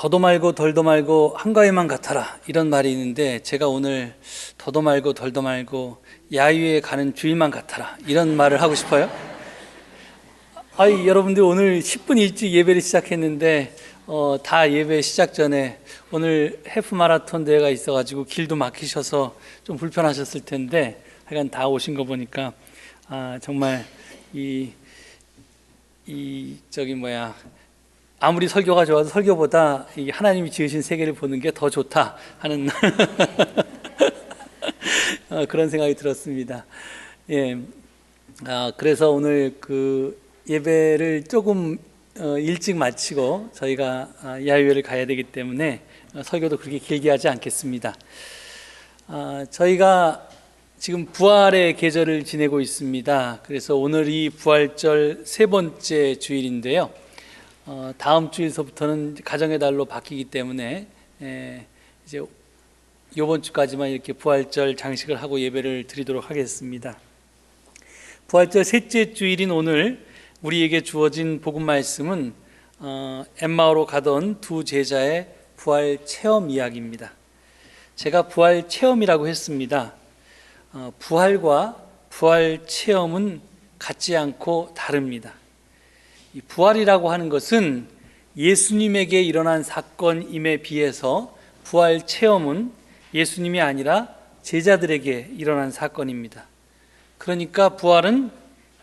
더도 말고 덜도 말고 한가위만 같아라. 이런 말이 있는데 제가 오늘 더도 말고 덜도 말고 야유에 가는 주일만 같아라. 이런 말을 하고 싶어요. 아이 여러분들 오늘 10분 일찍 예배를 시작했는데 어, 다 예배 시작 전에 오늘 해프 마라톤 대회가 있어가지고 길도 막히셔서 좀 불편하셨을 텐데 하여간 다 오신 거 보니까 아, 정말 이, 이 저기 뭐야 아무리 설교가 좋아도 설교보다 이 하나님이 지으신 세계를 보는 게 더 좋다 하는 어, 그런 생각이 들었습니다. 예, 아, 그래서 오늘 그 예배를 조금 어, 일찍 마치고 저희가 아, 야유회를 가야 되기 때문에 어, 설교도 그렇게 길게 하지 않겠습니다. 아, 저희가 지금 부활의 계절을 지내고 있습니다. 그래서 오늘이 부활절 세 번째 주일인데요. 어, 다음 주에서부터는 가정의 달로 바뀌기 때문에 에, 이제 이번 주까지만 이렇게 부활절 장식을 하고 예배를 드리도록 하겠습니다. 부활절 셋째 주일인 오늘 우리에게 주어진 복음 말씀은 어, 엠마오로 가던 두 제자의 부활 체험 이야기입니다. 제가 부활 체험이라고 했습니다. 어, 부활과 부활 체험은 같지 않고 다릅니다. 이 부활이라고 하는 것은 예수님에게 일어난 사건임에 비해서 부활 체험은 예수님이 아니라 제자들에게 일어난 사건입니다. 그러니까 부활은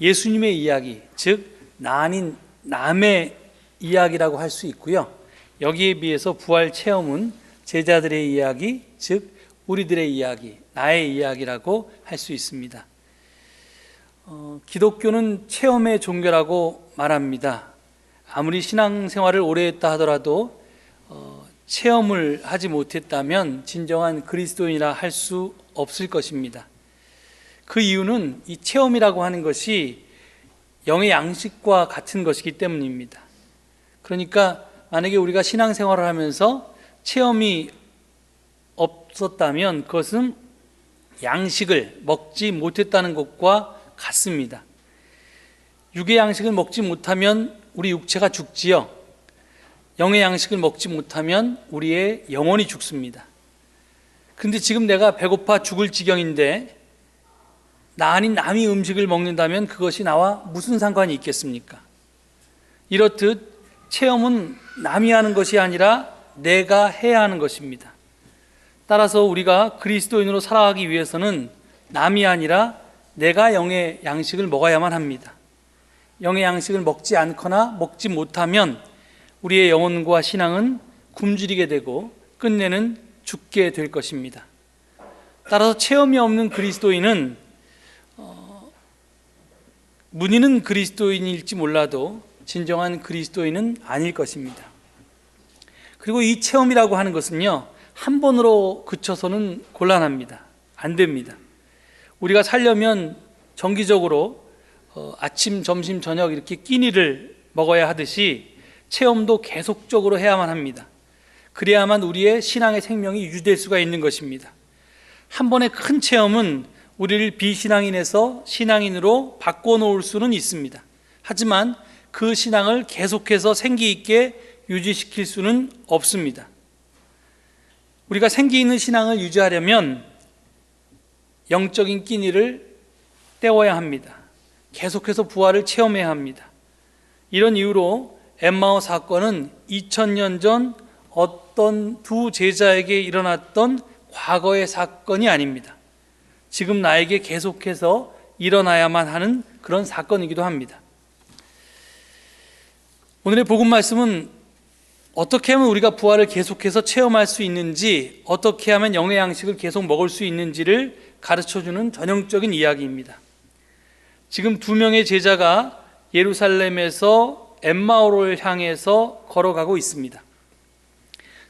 예수님의 이야기, 즉, 나 아닌 남의 이야기라고 할 수 있고요. 여기에 비해서 부활 체험은 제자들의 이야기, 즉, 우리들의 이야기, 나의 이야기라고 할 수 있습니다. 어, 기독교는 체험의 종교라고 말합니다. 아무리 신앙생활을 오래 했다 하더라도 어, 체험을 하지 못했다면 진정한 그리스도인이라 할 수 없을 것입니다. 그 이유는 이 체험이라고 하는 것이 영의 양식과 같은 것이기 때문입니다. 그러니까 만약에 우리가 신앙생활을 하면서 체험이 없었다면 그것은 양식을 먹지 못했다는 것과 같습니다. 육의 양식을 먹지 못하면 우리 육체가 죽지요. 영의 양식을 먹지 못하면 우리의 영혼이 죽습니다. 근데 지금 내가 배고파 죽을 지경인데 나 아닌 남이 음식을 먹는다면 그것이 나와 무슨 상관이 있겠습니까? 이렇듯 체험은 남이 하는 것이 아니라 내가 해야 하는 것입니다. 따라서 우리가 그리스도인으로 살아가기 위해서는 남이 아니라 내가 영의 양식을 먹어야만 합니다. 영의 양식을 먹지 않거나 먹지 못하면 우리의 영혼과 신앙은 굶주리게 되고 끝내는 죽게 될 것입니다. 따라서 체험이 없는 그리스도인은 어, 문의는 그리스도인일지 몰라도 진정한 그리스도인은 아닐 것입니다. 그리고 이 체험이라고 하는 것은요 한 번으로 그쳐서는 곤란합니다. 안 됩니다. 우리가 살려면 정기적으로 어, 아침, 점심, 저녁 이렇게 끼니를 먹어야 하듯이 체험도 계속적으로 해야만 합니다. 그래야만 우리의 신앙의 생명이 유지될 수가 있는 것입니다. 한 번의 큰 체험은 우리를 비신앙인에서 신앙인으로 바꿔놓을 수는 있습니다. 하지만 그 신앙을 계속해서 생기 있게 유지시킬 수는 없습니다. 우리가 생기 있는 신앙을 유지하려면 영적인 끼니를 때워야 합니다. 계속해서 부활을 체험해야 합니다. 이런 이유로 엠마오 사건은 2000년 전 어떤 두 제자에게 일어났던 과거의 사건이 아닙니다. 지금 나에게 계속해서 일어나야만 하는 그런 사건이기도 합니다. 오늘의 복음 말씀은 어떻게 하면 우리가 부활을 계속해서 체험할 수 있는지, 어떻게 하면 영의 양식을 계속 먹을 수 있는지를 가르쳐 주는 전형적인 이야기입니다. 지금 두 명의 제자가 예루살렘에서 엠마오를 향해서 걸어가고 있습니다.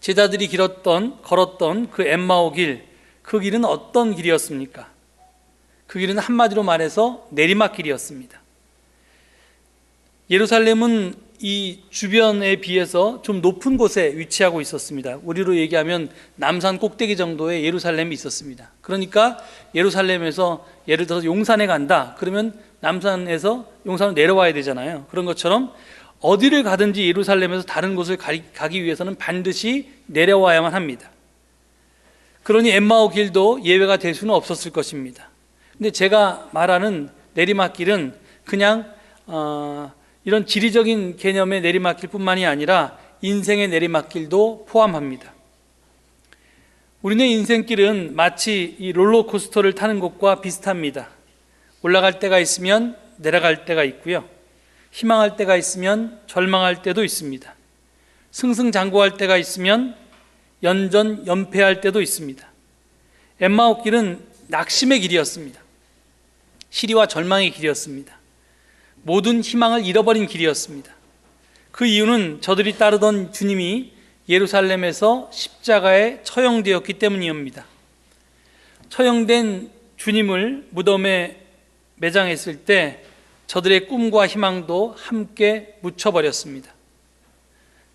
제자들이 길었던 걸었던 그 엠마오 길, 그 길은 어떤 길이었습니까? 그 길은 한마디로 말해서 내리막길이었습니다. 예루살렘은 이 주변에 비해서 좀 높은 곳에 위치하고 있었습니다. 우리로 얘기하면 남산 꼭대기 정도의 예루살렘이 있었습니다. 그러니까 예루살렘에서 예를 들어서 용산에 간다. 그러면 남산에서 용산으로 내려와야 되잖아요. 그런 것처럼 어디를 가든지 예루살렘에서 다른 곳을 가기 위해서는 반드시 내려와야만 합니다. 그러니 엠마오 길도 예외가 될 수는 없었을 것입니다. 근데 제가 말하는 내리막길은 그냥 어, 이런 지리적인 개념의 내리막길 뿐만이 아니라 인생의 내리막길도 포함합니다. 우리네 인생길은 마치 이 롤러코스터를 타는 것과 비슷합니다. 올라갈 때가 있으면 내려갈 때가 있고요. 희망할 때가 있으면 절망할 때도 있습니다. 승승장구할 때가 있으면 연전 연패할 때도 있습니다. 엠마오 길은 낙심의 길이었습니다. 시리와 절망의 길이었습니다. 모든 희망을 잃어버린 길이었습니다. 그 이유는 저들이 따르던 주님이 예루살렘에서 십자가에 처형되었기 때문이옵니다. 처형된 주님을 무덤에 매장했을 때 저들의 꿈과 희망도 함께 묻혀버렸습니다.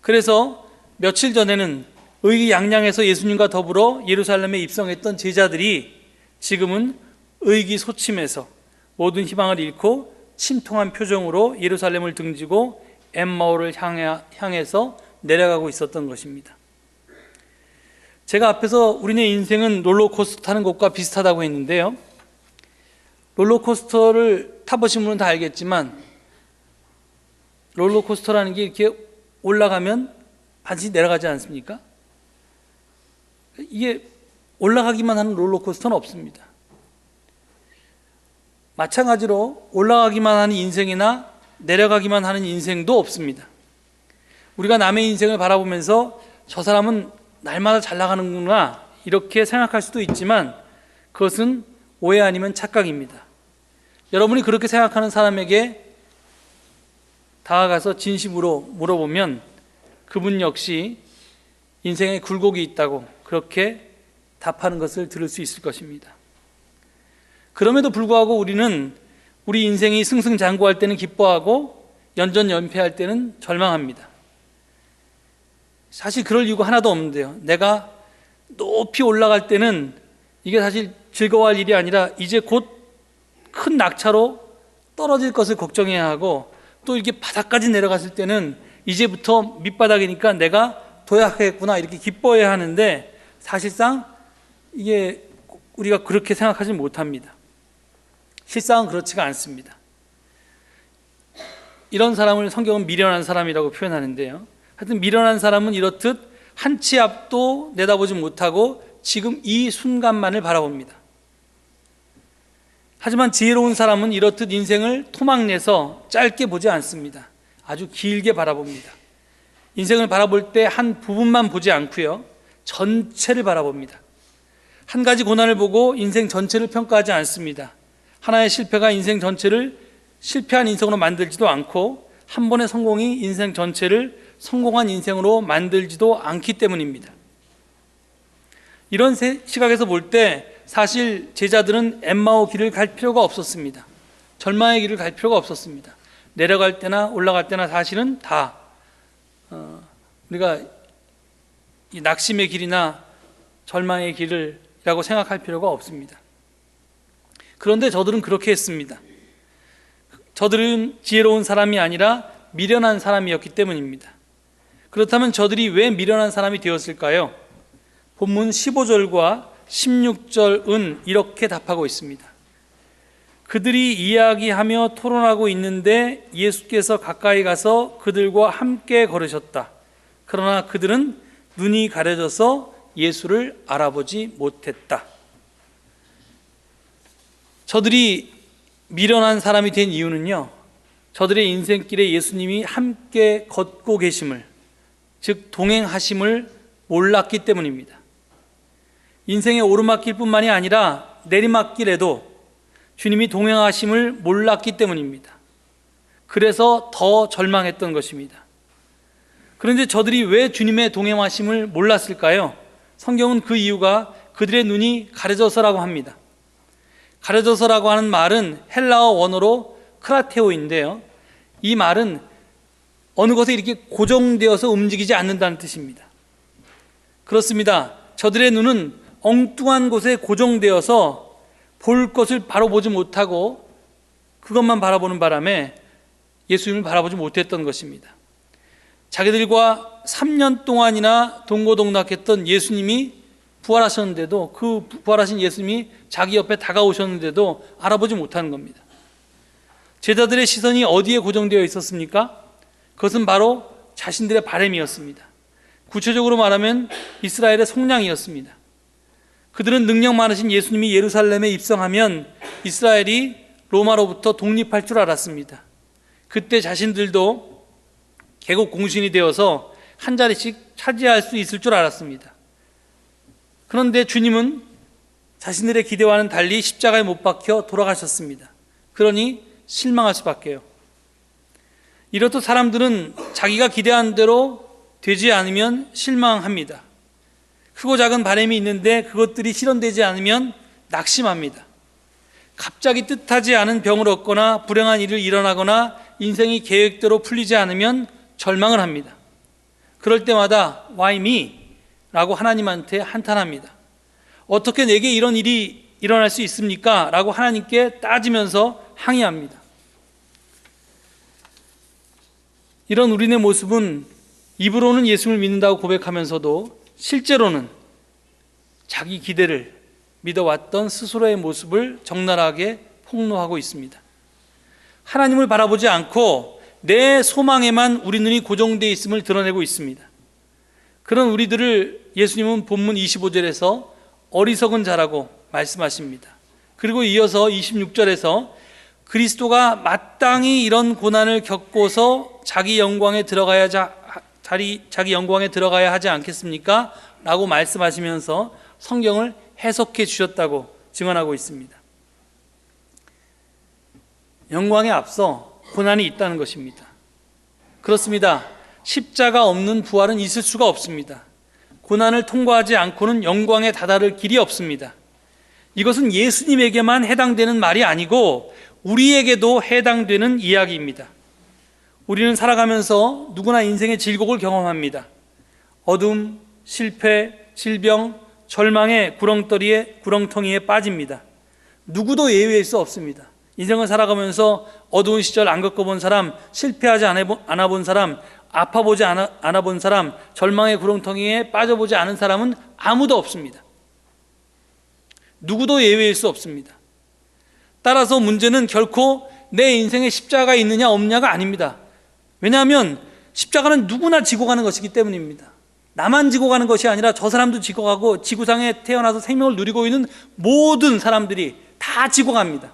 그래서 며칠 전에는 의기양양해서 예수님과 더불어 예루살렘에 입성했던 제자들이 지금은 의기소침해서 모든 희망을 잃고 침통한 표정으로 예루살렘을 등지고 엠마오를 향해, 향해서 내려가고 있었던 것입니다. 제가 앞에서 우리네 인생은 롤러코스터 타는 것과 비슷하다고 했는데요. 롤러코스터를 타보신 분은 다 알겠지만 롤러코스터라는 게 이렇게 올라가면 반드시 내려가지 않습니까? 이게 올라가기만 하는 롤러코스터는 없습니다. 마찬가지로 올라가기만 하는 인생이나 내려가기만 하는 인생도 없습니다. 우리가 남의 인생을 바라보면서 저 사람은 날마다 잘 나가는구나 이렇게 생각할 수도 있지만 그것은 오해 아니면 착각입니다. 여러분이 그렇게 생각하는 사람에게 다가가서 진심으로 물어보면 그분 역시 인생에 굴곡이 있다고 그렇게 답하는 것을 들을 수 있을 것입니다. 그럼에도 불구하고 우리는 우리 인생이 승승장구할 때는 기뻐하고 연전연패할 때는 절망합니다. 사실 그럴 이유가 하나도 없는데요. 내가 높이 올라갈 때는 이게 사실 즐거워할 일이 아니라 이제 곧 큰 낙차로 떨어질 것을 걱정해야 하고 또 이렇게 바닥까지 내려갔을 때는 이제부터 밑바닥이니까 내가 도약하겠구나 이렇게 기뻐해야 하는데 사실상 이게 우리가 그렇게 생각하지 못합니다. 실상은 그렇지가 않습니다. 이런 사람을 성경은 미련한 사람이라고 표현하는데요. 하여튼 미련한 사람은 이렇듯 한 치 앞도 내다보지 못하고 지금 이 순간만을 바라봅니다. 하지만 지혜로운 사람은 이렇듯 인생을 토막내서 짧게 보지 않습니다. 아주 길게 바라봅니다. 인생을 바라볼 때 한 부분만 보지 않고요. 전체를 바라봅니다. 한 가지 고난을 보고 인생 전체를 평가하지 않습니다. 하나의 실패가 인생 전체를 실패한 인생으로 만들지도 않고 한 번의 성공이 인생 전체를 성공한 인생으로 만들지도 않기 때문입니다. 이런 시각에서 볼 때 사실 제자들은 엠마오 길을 갈 필요가 없었습니다. 절망의 길을 갈 필요가 없었습니다. 내려갈 때나 올라갈 때나 사실은 다 어, 우리가 이 낙심의 길이나 절망의 길을이라고 생각할 필요가 없습니다. 그런데 저들은 그렇게 했습니다. 저들은 지혜로운 사람이 아니라 미련한 사람이었기 때문입니다. 그렇다면 저들이 왜 미련한 사람이 되었을까요? 본문 15절과 16절은 이렇게 답하고 있습니다. 그들이 이야기하며 토론하고 있는데 예수께서 가까이 가서 그들과 함께 걸으셨다. 그러나 그들은 눈이 가려져서 예수를 알아보지 못했다. 저들이 미련한 사람이 된 이유는요, 저들의 인생길에 예수님이 함께 걷고 계심을, 즉, 동행하심을 몰랐기 때문입니다. 인생의 오르막길 뿐만이 아니라 내리막길에도 주님이 동행하심을 몰랐기 때문입니다. 그래서 더 절망했던 것입니다. 그런데 저들이 왜 주님의 동행하심을 몰랐을까요? 성경은 그 이유가 그들의 눈이 가려져서라고 합니다. 가려져서라고 하는 말은 헬라어 원어로 크라테오인데요. 이 말은 어느 것에 이렇게 고정되어서 움직이지 않는다는 뜻입니다. 그렇습니다. 저들의 눈은 엉뚱한 곳에 고정되어서 볼 것을 바로 보지 못하고 그것만 바라보는 바람에 예수님을 바라보지 못했던 것입니다. 자기들과 3년 동안이나 동고동락했던 예수님이 부활하셨는데도 그 부활하신 예수님이 자기 옆에 다가오셨는데도 알아보지 못하는 겁니다. 제자들의 시선이 어디에 고정되어 있었습니까? 그것은 바로 자신들의 바램이었습니다. 구체적으로 말하면 이스라엘의 속량이었습니다. 그들은 능력 많으신 예수님이 예루살렘에 입성하면 이스라엘이 로마로부터 독립할 줄 알았습니다. 그때 자신들도 개국 공신이 되어서 한 자리씩 차지할 수 있을 줄 알았습니다. 그런데 주님은 자신들의 기대와는 달리 십자가에 못 박혀 돌아가셨습니다. 그러니 실망할 수밖에요. 이렇듯 사람들은 자기가 기대한 대로 되지 않으면 실망합니다. 크고 작은 바람이 있는데 그것들이 실현되지 않으면 낙심합니다. 갑자기 뜻하지 않은 병을 얻거나 불행한 일을 일어나거나 인생이 계획대로 풀리지 않으면 절망을 합니다. 그럴 때마다 why me? 라고 하나님한테 한탄합니다. 어떻게 내게 이런 일이 일어날 수 있습니까? 라고 하나님께 따지면서 항의합니다. 이런 우리네 모습은 입으로는 예수를 믿는다고 고백하면서도 실제로는 자기 기대를 믿어왔던 스스로의 모습을 적나라하게 폭로하고 있습니다. 하나님을 바라보지 않고 내 소망에만 우리 눈이 고정되어 있음을 드러내고 있습니다. 그런 우리들을 예수님은 본문 25절에서 어리석은 자라고 말씀하십니다. 그리고 이어서 26절에서 그리스도가 마땅히 이런 고난을 겪고서 자기 영광에 들어가야 자리 자기 영광에 들어가야 하지 않겠습니까? 라고 말씀하시면서 성경을 해석해 주셨다고 증언하고 있습니다. 영광에 앞서 고난이 있다는 것입니다. 그렇습니다. 십자가 없는 부활은 있을 수가 없습니다. 고난을 통과하지 않고는 영광에 다다를 길이 없습니다. 이것은 예수님에게만 해당되는 말이 아니고 우리에게도 해당되는 이야기입니다. 우리는 살아가면서 누구나 인생의 질곡을 경험합니다. 어둠, 실패, 질병, 절망의 구렁텅이에 구렁텅이에 빠집니다. 누구도 예외일 수 없습니다. 인생을 살아가면서 어두운 시절 안 겪어본 사람, 실패하지 않아 본 사람, 아파보지 않아 본 사람, 절망의 구렁텅이에 빠져보지 않은 사람은 아무도 없습니다. 누구도 예외일 수 없습니다. 따라서 문제는 결코 내 인생에 십자가 있느냐 없느냐가 아닙니다. 왜냐하면 십자가는 누구나 지고 가는 것이기 때문입니다. 나만 지고 가는 것이 아니라 저 사람도 지고 가고 지구상에 태어나서 생명을 누리고 있는 모든 사람들이 다 지고 갑니다.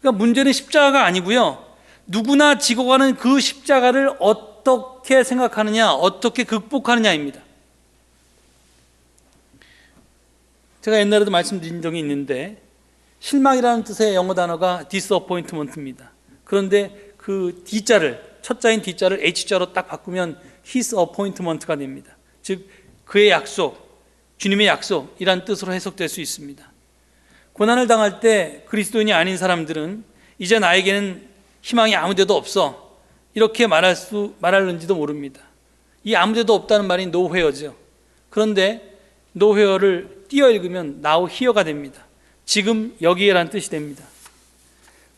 그러니까 문제는 십자가가 아니고요. 누구나 지고 가는 그 십자가를 어떻게 생각하느냐, 어떻게 극복하느냐입니다. 제가 옛날에도 말씀드린 적이 있는데 실망이라는 뜻의 영어 단어가 disappointment입니다. 그런데 그 D자를 첫 자인 D자를 H자로 딱 바꾸면 his appointment가 됩니다. 즉 그의 약속, 주님의 약속이란 뜻으로 해석될 수 있습니다. 고난을 당할 때 그리스도인이 아닌 사람들은 이제 나에게는 희망이 아무데도 없어 이렇게 말할 수 말할는지도 모릅니다. 이 아무데도 없다는 말이 노회어죠. 그런데 노회어를 띄어 읽으면 나우 히어가 됩니다. 지금 여기에란 뜻이 됩니다.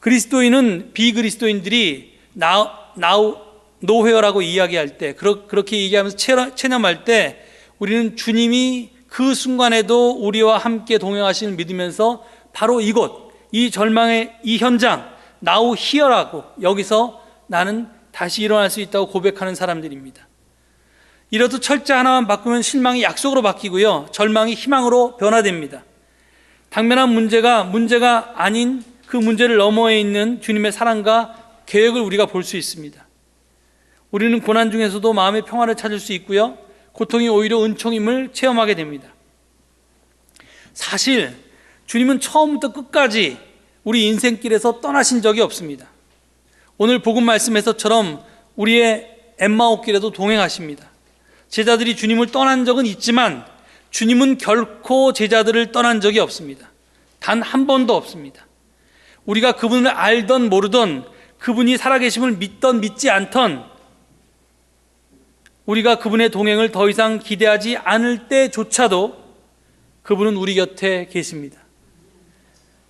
그리스도인은 비그리스도인들이 나우, 나우 노회어라고 이야기할 때 그렇게 얘기하면서 체념할 때 우리는 주님이 그 순간에도 우리와 함께 동행하시는 믿으면서 바로 이곳 이 절망의 이 현장 나우 히어라고 여기서 나는 다시 일어날 수 있다고 고백하는 사람들입니다. 이렇듯 철자 하나만 바꾸면 실망이 약속으로 바뀌고요. 절망이 희망으로 변화됩니다. 당면한 문제가 문제가 아닌 그 문제를 너머에 있는 주님의 사랑과 계획을 우리가 볼 수 있습니다. 우리는 고난 중에서도 마음의 평화를 찾을 수 있고요. 고통이 오히려 은총임을 체험하게 됩니다. 사실 주님은 처음부터 끝까지 우리 인생길에서 떠나신 적이 없습니다. 오늘 복음 말씀에서처럼 우리의 엠마오길에도 동행하십니다. 제자들이 주님을 떠난 적은 있지만 주님은 결코 제자들을 떠난 적이 없습니다. 단 한 번도 없습니다. 우리가 그분을 알던 모르던 그분이 살아계심을 믿던 믿지 않던 우리가 그분의 동행을 더 이상 기대하지 않을 때조차도 그분은 우리 곁에 계십니다.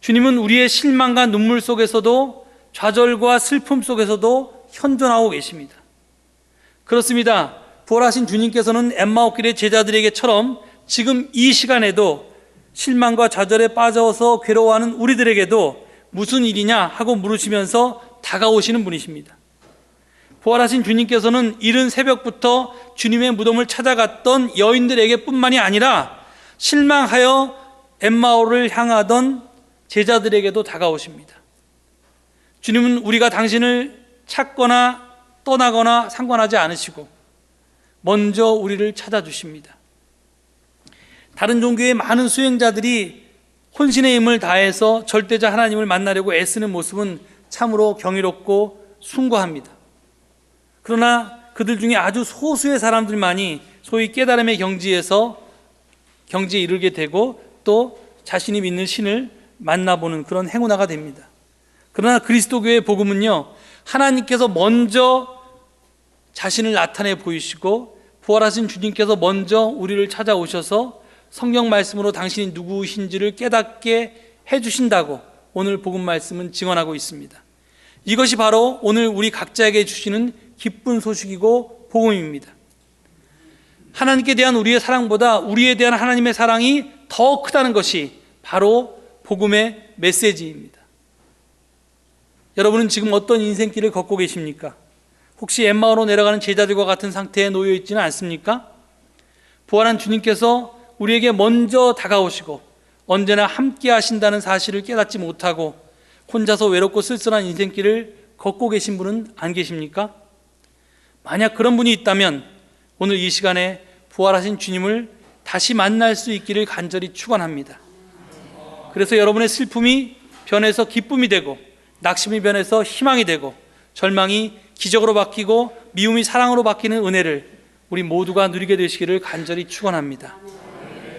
주님은 우리의 실망과 눈물 속에서도 좌절과 슬픔 속에서도 현존하고 계십니다. 그렇습니다. 부활하신 주님께서는 엠마오길의 제자들에게처럼 지금 이 시간에도 실망과 좌절에 빠져서 괴로워하는 우리들에게도 무슨 일이냐 하고 물으시면서 다가오시는 분이십니다. 부활하신 주님께서는 이른 새벽부터 주님의 무덤을 찾아갔던 여인들에게 뿐만이 아니라 실망하여 엠마오를 향하던 제자들에게도 다가오십니다. 주님은 우리가 당신을 찾거나 떠나거나 상관하지 않으시고 먼저 우리를 찾아주십니다. 다른 종교의 많은 수행자들이 혼신의 힘을 다해서 절대자 하나님을 만나려고 애쓰는 모습은 참으로 경이롭고 숭고합니다. 그러나 그들 중에 아주 소수의 사람들만이 소위 깨달음의 경지에서 경지에 이르게 되고 또 자신이 믿는 신을 만나보는 그런 행운아가 됩니다. 그러나 그리스도교의 복음은요, 하나님께서 먼저 자신을 나타내 보이시고 부활하신 주님께서 먼저 우리를 찾아오셔서 성경 말씀으로 당신이 누구신지를 깨닫게 해주신다고 오늘 복음 말씀은 증언하고 있습니다. 이것이 바로 오늘 우리 각자에게 주시는 기쁜 소식이고 복음입니다. 하나님께 대한 우리의 사랑보다 우리에 대한 하나님의 사랑이 더 크다는 것이 바로 복음의 메시지입니다. 여러분은 지금 어떤 인생길을 걷고 계십니까? 혹시 엠마오로 내려가는 제자들과 같은 상태에 놓여 있지는 않습니까? 부활한 주님께서 우리에게 먼저 다가오시고 언제나 함께 하신다는 사실을 깨닫지 못하고 혼자서 외롭고 쓸쓸한 인생길을 걷고 계신 분은 안 계십니까? 만약 그런 분이 있다면 오늘 이 시간에 부활하신 주님을 다시 만날 수 있기를 간절히 축원합니다. 그래서 여러분의 슬픔이 변해서 기쁨이 되고 낙심이 변해서 희망이 되고 절망이 기적으로 바뀌고 미움이 사랑으로 바뀌는 은혜를 우리 모두가 누리게 되시기를 간절히 축원합니다.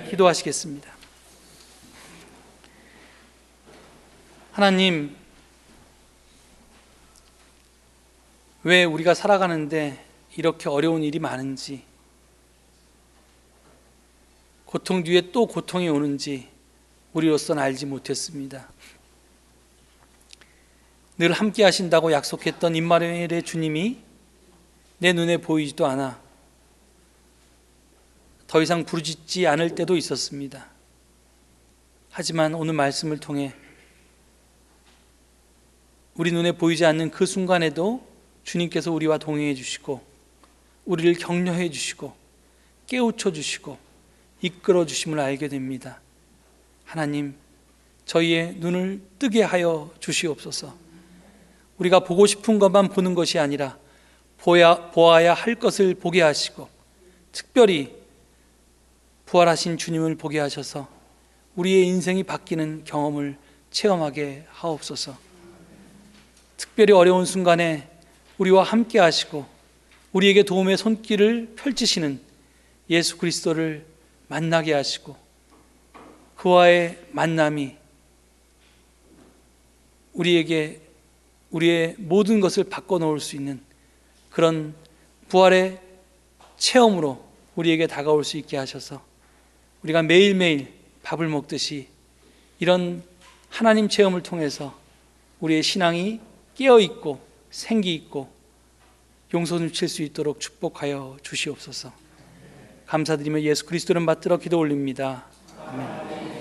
기도하시겠습니다. 하나님 왜 우리가 살아가는데 이렇게 어려운 일이 많은지 고통 뒤에 또 고통이 오는지 우리로서는 알지 못했습니다. 늘 함께 하신다고 약속했던 임마누엘의 주님이 내 눈에 보이지도 않아 더 이상 부르짖지 않을 때도 있었습니다. 하지만 오늘 말씀을 통해 우리 눈에 보이지 않는 그 순간에도 주님께서 우리와 동행해 주시고 우리를 격려해 주시고 깨우쳐 주시고 이끌어 주심을 알게 됩니다. 하나님, 저희의 눈을 뜨게 하여 주시옵소서. 우리가 보고 싶은 것만 보는 것이 아니라 보야, 보아야 할 것을 보게 하시고 특별히 부활하신 주님을 보게 하셔서 우리의 인생이 바뀌는 경험을 체험하게 하옵소서. 특별히 어려운 순간에 우리와 함께 하시고 우리에게 도움의 손길을 펼치시는 예수 그리스도를 만나게 하시고 그와의 만남이 우리에게 우리의 모든 것을 바꿔놓을 수 있는 그런 부활의 체험으로 우리에게 다가올 수 있게 하셔서 우리가 매일매일 밥을 먹듯이 이런 하나님 체험을 통해서 우리의 신앙이 깨어 있고 생기 있고 용서를 칠수 있도록 축복하여 주시옵소서. 감사드리며 예수 그리스도를 받들어 기도 올립니다. 嗯。